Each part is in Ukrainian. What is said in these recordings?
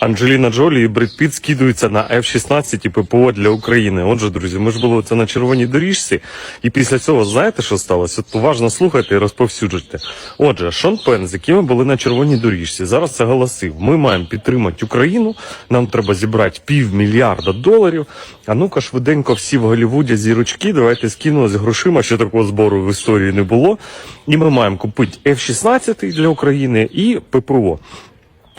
Анджеліна Джолі і Бред Піт скидуються на F-16 і ППО для України. Отже, друзі, ми ж були це на червоній доріжці, і після цього знаєте, що сталося? От уважно слухайте і розповсюджуйте. Отже, Шон Пен, з яким ми були на червоній доріжці, зараз це голосив. Ми маємо підтримати Україну. Нам треба зібрати півмільярда доларів. А ну-ка, швиденько всі в Голлівуді зірочки. Давайте скинули з грошима, що такого збору в історії не було. І ми маємо купити F-16 для України і ППО.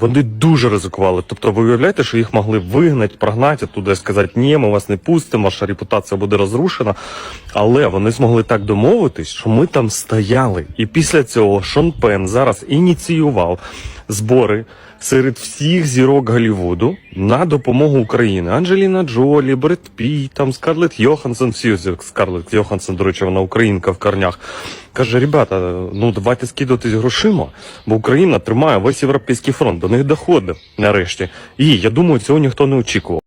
Вони дуже ризикували. Тобто, ви уявляєте, що їх могли вигнати, прогнати туди, сказати, ні, ми вас не пустимо, ваша репутація буде розрушена. Але вони змогли так домовитись, що ми там стояли. І після цього Шон Пен зараз ініціював збори серед всіх зірок Голлівуду на допомогу Україні. Анджеліна Джолі, Бред Пі, там Скарлетт Йоханссон, всі Скарлетт Йоханссон, до речі, вона українка в корнях. Каже, ребята, ну давайте скидатись грошима, бо Україна тримає весь європейський фронт, до них доходить нарешті. І я думаю, цього ніхто не очікував.